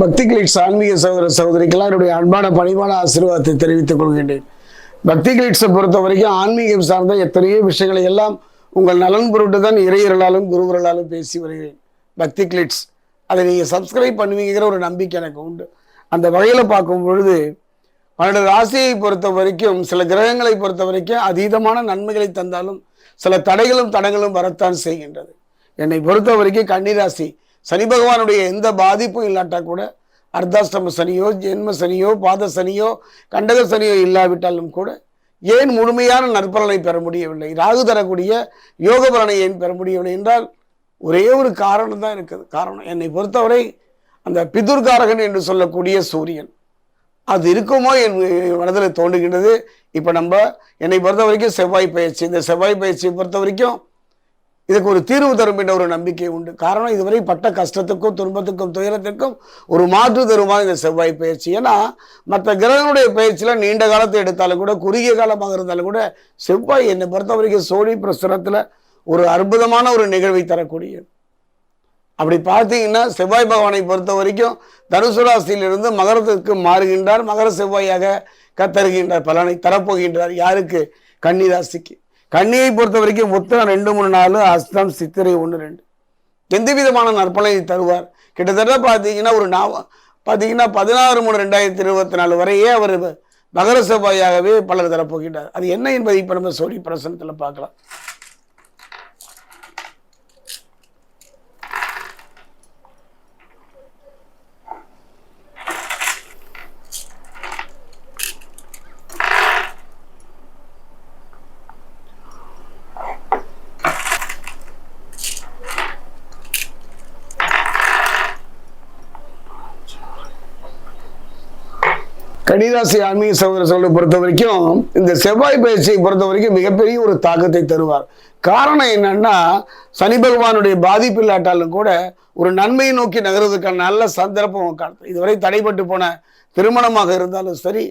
பக்தி கிளிட்ஸ் ஆன்மீக சகோதர சகோதரிக்கெல்லாம் என்னுடைய அன்பான பணிவான ஆசீர்வாதத்தை தெரிவித்துக் கொள்கின்றேன். பக்தி கிளிட்ஸை பொறுத்த வரைக்கும் ஆன்மீகம் சார்ந்த எத்தனையோ விஷயங்களை எல்லாம் உங்கள் நலன் பொருட்டு தான் இறையர்களாலும் குருவர்களாலும் பேசி வருகிறேன். பக்தி கிளிட்ஸ் அதை நீங்கள் சப்ஸ்கிரைப் பண்ணுவீங்கிற ஒரு நம்பிக்கை எனக்கு உண்டு. அந்த வகையில் பார்க்கும் பொழுது பன்னெண்டு ராசியை பொறுத்த வரைக்கும் சில கிரகங்களை பொறுத்த வரைக்கும் அதீதமான நன்மைகளை தந்தாலும் சில தடைகளும் தடங்களும் வரத்தான் செய்கின்றது. என்னை பொறுத்த வரைக்கும் கன்னிராசி சனி பகவானுடைய எந்த பாதிப்பும் இல்லாட்டா கூட அர்த்தாஷ்டம சனியோ ஜென்ம சனியோ பாத சனியோ கண்டக சனியோ இல்லாவிட்டாலும் கூட ஏன் முழுமையான நற்பலனை பெற முடியவில்லை? ராகு தரக்கூடிய யோக பலனை ஏன் பெற முடியவில்லை என்றால் ஒரே ஒரு காரணம் தான் இருக்குது. காரணம் என்னை பொறுத்தவரை அந்த பிதுர்காரகன் என்று சொல்லக்கூடிய சூரியன். அது இருக்குமோ என் மனதில் தோன்றுகின்றது. இப்போ நம்ம என்னை பொறுத்த வரைக்கும் செவ்வாய் பயிற்சி இந்த செவ்வாய் பயிற்சியை பொறுத்த வரைக்கும் இதுக்கு ஒரு தீர்வு தரும் என்ற ஒரு நம்பிக்கை உண்டு. காரணம் இதுவரை பட்ட கஷ்டத்துக்கும் துன்பத்துக்கும் துயரத்துக்கும் ஒரு மாற்று தருமா இந்த செவ்வாய் பயிற்சி? ஏன்னா மற்ற கிரகங்களுடைய பயிற்சியில் நீண்ட காலத்தை எடுத்தாலும் கூட குறுகிய காலமாக இருந்தாலும் கூட செவ்வாய் என்னை பொறுத்த வரைக்கும் சோழி பிரசுரத்தில் ஒரு அற்புதமான ஒரு நிகழ்வை தரக்கூடியது அப்படி பார்த்தீங்கன்னா செவ்வாய் பகவானை பொறுத்த வரைக்கும் தனுசு ராசியிலிருந்து மகரத்துக்கு மாறுகின்றார். மகர செவ்வாயாக கத்தருகின்றார். பலனை தரப்போகின்றார் யாருக்கு? கன்னிராசிக்கு கண்ணியை கன்னியை பொறுத்த வரைக்கும் புத்தகம் ரெண்டு மூணு நாலு அஸ்தம் சித்திரை ஒன்று ரெண்டு. எந்த விதமான நற்பலனை தருவார்? கிட்டத்தட்ட பார்த்தீங்கன்னா ஒரு நாவ பார்த்தீங்கன்னா பதினாறு மூணு ரெண்டாயிரத்தி இருபத்தி நாலு வரையே அவர் மகர செவ்வாயாகவே பலர் தரப்போகின்றார். அது என்ன என்பதை இப்போ நம்ம சோழி பிரசனத்தில் பார்க்கலாம். கன்னிராசி ஆன்மீக சகோதரர்களை பொறுத்த வரைக்கும் இந்த செவ்வாய் பயிற்சியை பொறுத்த வரைக்கும் மிகப்பெரிய ஒரு தாக்கத்தை தருவார். காரணம் என்னன்னா சனி பகவானுடைய பாதிப்பு இல்லாட்டாலும் கூட ஒரு நன்மையை நோக்கி நகர்வதற்கான நல்ல சந்தர்ப்பம் இதுவரை தடைப்பட்டு போன திருமணமாக இருந்தாலும் சரி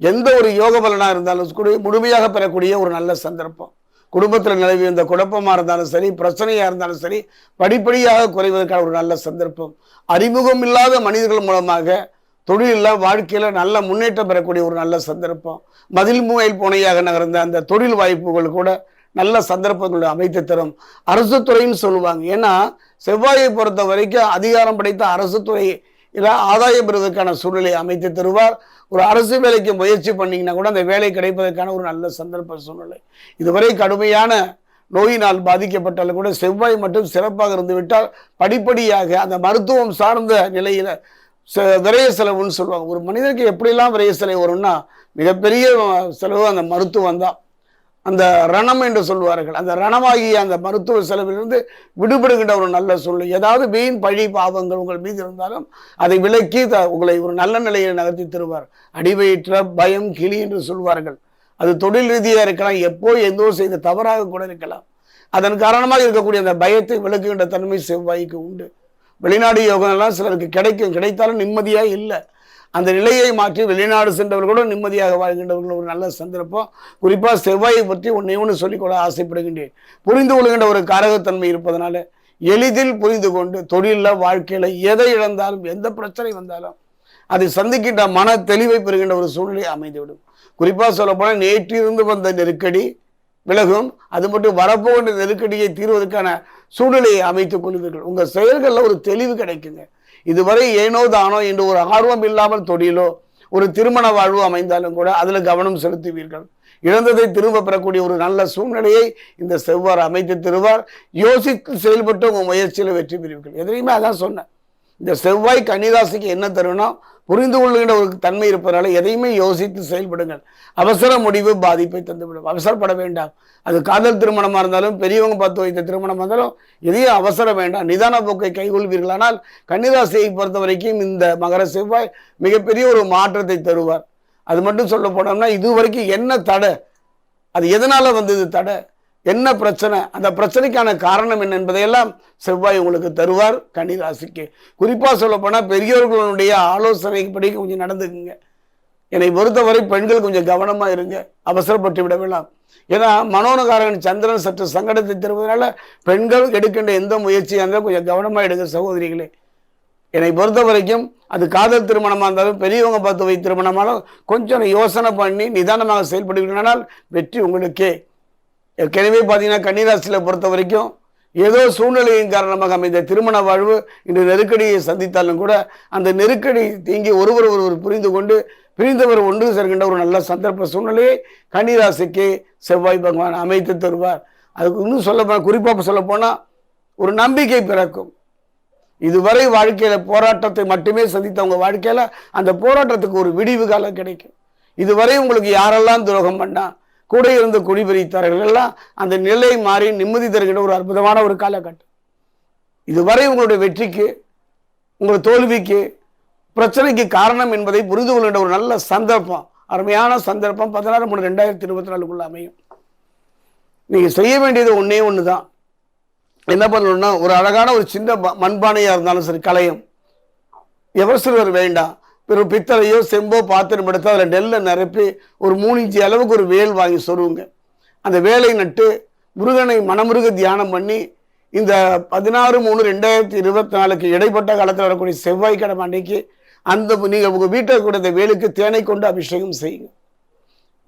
எந்த ஒரு யோக பலனாக இருந்தாலும் கூட முழுமையாக பெறக்கூடிய ஒரு நல்ல சந்தர்ப்பம். குடும்பத்தில் நிலவி இந்த குழப்பமாக இருந்தாலும் சரி பிரச்சனையாக இருந்தாலும் சரி படிப்படியாக குறைவதற்கான ஒரு நல்ல சந்தர்ப்பம். அறிமுகம் இல்லாத மனிதர்கள் மூலமாக தொழிலில் வாழ்க்கையில் நல்ல முன்னேற்றம் பெறக்கூடிய ஒரு நல்ல சந்தர்ப்பம். மதில் மூவையில் புனையாக நகர்ந்த அந்த தொழில் வாய்ப்புகள் கூட நல்ல சந்தர்ப்பங்களை அமைத்து தரும். அரசு துறைன்னு சொல்லுவாங்க. ஏன்னா செவ்வாயை பொறுத்த வரைக்கும் அதிகாரம் படைத்த அரசு துறை இதில் ஆதாயம் பெறுவதற்கான சூழ்நிலை அமைத்து தருவார். ஒரு அரசு வேலைக்கு முயற்சி பண்ணீங்கன்னா கூட அந்த வேலை கிடைப்பதற்கான ஒரு நல்ல சந்தர்ப்ப சூழ்நிலை. இதுவரை கடுமையான நோயினால் பாதிக்கப்பட்டாலும் கூட செவ்வாய் மட்டும் சிறப்பாக இருந்து விட்டால் படிப்படியாக அந்த மருத்துவம் சார்ந்த நிலையில் விரைய செலவுன்னு சொல்லுவாங்க. ஒரு மனிதனுக்கு எப்படிலாம் விரைய செலவு வரும்னா மிகப்பெரிய செலவு அந்த மருத்துவம் தான். அந்த ரணம் என்று சொல்வார்கள் அந்த ரணமாகிய அந்த மருத்துவ செலவிலிருந்து விடுபடுகின்ற ஒரு நல்ல சூழ்நிலை. ஏதாவது வீண் பழி பாவங்கள் உங்கள் மீது இருந்தாலும் அதை விலக்கி த- உங்களை ஒரு நல்ல நிலையில் நகர்த்தி தருவார். அடிவயிற்ற பயம் கிளி என்று சொல்வார்கள். அது தொழில் ரீதியாக இருக்கலாம் எப்போ எந்தோ செய்த தவறாக கூட இருக்கலாம். அதன் காரணமாக இருக்கக்கூடிய அந்த பயத்தை விளக்குகின்ற தன்மை செவ்வாய்க்கு உண்டு. வெளிநாடு யோகம் எல்லாம் சிலருக்கு கிடைக்கும் கிடைத்தாலும் நிம்மதியாக இல்லை. அந்த நிலையை மாற்றி வெளிநாடு சென்றவர்களும் நிம்மதியாக வாழ்கின்றவர்கள் ஒரு நல்ல சந்தர்ப்பம் குறிப்பாக செவ்வாயை பற்றி ஒன்றை ஒன்று சொல்லிக்கொள்ள ஆசைப்படுகின்றேன். புரிந்து கொள்கின்ற ஒரு காரகத்தன்மை இருப்பதனால எளிதில் புரிந்து கொண்டு தொழிலில் வாழ்க்கையில் எதை இழந்தாலும் எந்த பிரச்சனை வந்தாலும் அதை சந்திக்கின்ற மன தெளிவை பெறுகின்ற ஒரு சூழ்நிலை அமைந்துவிடும். குறிப்பாக சொல்லப்போனால் நேற்றிருந்து வந்த நெருக்கடி விலகும் அது மட்டும் வரப்போகின்ற நெருக்கடியை தீர்வதற்கான சூழ்நிலையை அமைத்துக் கொள்வீர்கள். உங்கள் செயல்களில் ஒரு தெளிவு கிடைக்குங்க. இதுவரை ஏனோ தானோ என்று ஒரு ஆர்வம் இல்லாமல் தொழிலோ ஒரு திருமண வாழ்வு அமைந்தாலும் கூட அதில் கவனம் செலுத்துவீர்கள். இழந்ததை திரும்ப பெறக்கூடிய ஒரு நல்ல சூழ்நிலையை இந்த செவ்வார் அமைத்து தருவார். யோசித்து செயல்பட்டு உங்கள் முயற்சியில் வெற்றி பெறுவீர்கள். எதிரையுமே அதான் சொன்னேன். இந்த செவ்வாய் கன்னிராசிக்கு என்ன தரும்னா புரிந்து கொள்கின்ற ஒரு தன்மை இருப்பதனால எதையுமே யோசித்து செயல்படுங்கள். அவசர முடிவு பாதிப்பை தந்துவிடும். அவசரப்பட வேண்டாம். அது காதல் திருமணமாக இருந்தாலும் பெரியவங்க பார்த்து வைத்த திருமணமாக இருந்தாலும் எதையும் அவசரம் வேண்டாம். நிதான போக்கை கைகொள்வீர்களானால் கன்னிராசியை பொறுத்த வரைக்கும் இந்த மகர செவ்வாய் மிகப்பெரிய ஒரு மாற்றத்தை தருவார். அது மட்டும் சொல்ல போனோம்னா இது வரைக்கும் என்ன தடை? அது எதனால் வந்தது தடை? என்ன பிரச்சனை? அந்த பிரச்சனைக்கான காரணம் என்ன என்பதையெல்லாம் செவ்வாய் உங்களுக்கு தருவார் கன்னி ராசிக்கு குறிப்பாக சொல்லப்போனால் பெரியவர்களுடைய ஆலோசனைப்படி கொஞ்சம் நடந்துக்குங்க. என்னை பொறுத்தவரை பெண்கள் கொஞ்சம் கவனமாக இருங்க. அவசரப்பட்டு விட வேண்டாம் ஏன்னா மனோனகாரகன் சந்திரன் சற்று சங்கடத்தை தருவதனால பெண்கள் எடுக்கின்ற எந்த முயற்சியாக இருந்தாலும் கொஞ்சம் கவனமாக எடுங்க சகோதரிகளே. என்னை பொறுத்த வரைக்கும் அது காதல் திருமணமாக இருந்தாலும் பெரியவங்க பார்த்து வை திருமணமானாலும் கொஞ்சம் யோசனை பண்ணி நிதானமாக செயல்படுவீங்கனால் வெற்றி உங்களுக்கே. ஏற்கனவே பார்த்தீங்கன்னா கன்னிராசியில் பொறுத்த வரைக்கும் ஏதோ சூழ்நிலையின் காரணமாக அமைந்த திருமண வாழ்வு இன்று நெருக்கடியை சந்தித்தாலும் கூட அந்த நெருக்கடி தீங்கி ஒருவர் ஒருவர் புரிந்து கொண்டு பிரிந்தவர் ஒன்று சேர்கின்ற ஒரு நல்ல சந்தர்ப்ப சூழ்நிலையை கன்னிராசிக்கு செவ்வாய் பகவான் அமைத்து தருவார். அதுக்கு இன்னும் சொல்ல குறிப்பாக சொல்ல போனால் ஒரு நம்பிக்கை பிறக்கும். இதுவரை வாழ்க்கையில் போராட்டத்தை மட்டுமே சந்தித்த வாழ்க்கையில் அந்த போராட்டத்துக்கு ஒரு விடிவு காலம் கிடைக்கும். இதுவரை உங்களுக்கு யாரெல்லாம் துரோகம் பண்ணால் கூட இருந்து குடிபிரித்தார்கள் எல்லாம் அந்த நிலை மாறி நிம்மதி தருகின்ற ஒரு அற்புதமான ஒரு காலகட்டம். இதுவரை உங்களுடைய வெற்றிக்கு உங்கள் தோல்விக்கு பிரச்சனைக்கு காரணம் என்பதை புரிந்து கொள்கின்ற ஒரு நல்ல சந்தர்ப்பம் அருமையான சந்தர்ப்பம் பதினாறு மூணு ரெண்டாயிரத்தி இருபத்தி நாலுக்குள்ள அமையும். நீங்கள் செய்ய வேண்டியது ஒன்றே ஒன்று தான் என்ன பண்ணணும்னா ஒரு அழகான ஒரு சின்ன ப- மண்பானையாக இருந்தாலும் சரி கலையும் எவர் சிறுவர் வேண்டாம். வெறும் பித்தளையோ செம்போ பாத்திரம் எடுத்து அதில் நெல்லை நிரப்பி ஒரு மூணு இன்ச்சு அளவுக்கு ஒரு வேல் வாங்கி சொருவுங்க அந்த வேலை நட்டு முருகனை மனமுருக தியானம் பண்ணி இந்த பதினாறு மூணு ரெண்டாயிரத்தி இருபத்தி நாலுக்கு இடைப்பட்ட காலத்தில் வரக்கூடிய செவ்வாய்க்கிழமை அன்னைக்கு அந்த நீங்கள் உங்கள் வீட்டில் கூட இந்த வேலுக்கு தேனை கொண்டு அபிஷேகம் செய்யுங்க.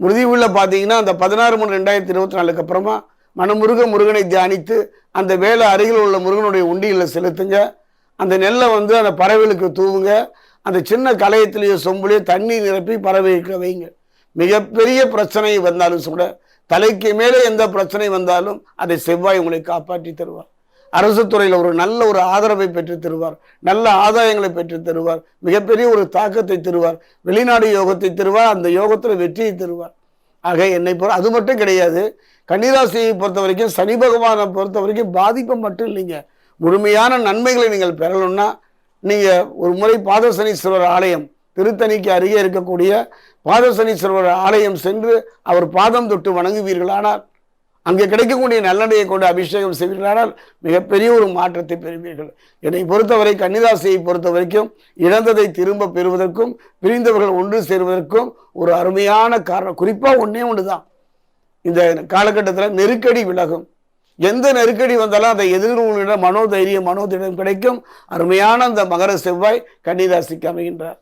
முடிவுள்ள பார்த்தீங்கன்னா அந்த பதினாறு மூணு ரெண்டாயிரத்தி இருபத்தி நாலுக்கு அப்புறமா மனமுருக முருகனை தியானித்து அந்த வேலை அருகில் உள்ள முருகனுடைய உண்டியில் செலுத்துங்க. அந்த நெல்லை வந்து அந்த பறவைகளுக்கு தூவுங்க. அந்த சின்ன கலையத்திலேயோ சொம்புலேயோ தண்ணி நிரப்பி பரவிக்க வைங்க. மிகப்பெரிய பிரச்சனை வந்தாலும் கூட தலைக்கு மேலே எந்த பிரச்சனை வந்தாலும் அதை செவ்வாய் உங்களை காப்பாற்றி தருவார். அரசு துறையில் ஒரு நல்ல ஒரு ஆதரவை பெற்று தருவார். நல்ல ஆதாயங்களை பெற்று தருவார். மிகப்பெரிய ஒரு தாக்கத்தை தருவார். வெளிநாடு யோகத்தை தருவார். அந்த யோகத்தில் வெற்றியை தருவார். ஆக என்னை பொறு அது மட்டும் கிடையாது. கன்னிராசியை பொறுத்த வரைக்கும் சனி பகவானை பொறுத்த வரைக்கும் பாதிப்பு மட்டும் இல்லைங்க. முழுமையான நன்மைகளை நீங்கள் பெறணும்னா நீங்கள் ஒரு முறை பாதசனீஸ்வரர் ஆலயம் திருத்தணிக்கு அருகே இருக்கக்கூடிய பாதசனீஸ்வரர் ஆலயம் சென்று அவர் பாதம் தொட்டு வணங்குவீர்களானால் அங்கே கிடைக்கக்கூடிய நல்லடையை கொண்டு அபிஷேகம் செய்வீர்களானால் மிகப்பெரிய ஒரு மாற்றத்தை பெறுவீர்கள். என்னை பொறுத்தவரை கன்னிராசியை பொறுத்த வரைக்கும் இழந்ததை திரும்ப பெறுவதற்கும் பிரிந்தவர்கள் ஒன்று சேருவதற்கும் ஒரு அருமையான காரணம். குறிப்பாக ஒன்றே ஒன்று தான் இந்த காலகட்டத்தில் நெருக்கடி விலகும். எந்த நெருக்கடி வந்தாலும் அதை எதிர்கொள்கிற மனோதைரியம் மனோதிடம் கிடைக்கும். அருமையான அந்த மகர செவ்வாய் கன்னிராசிக்கு அமைகின்றார்.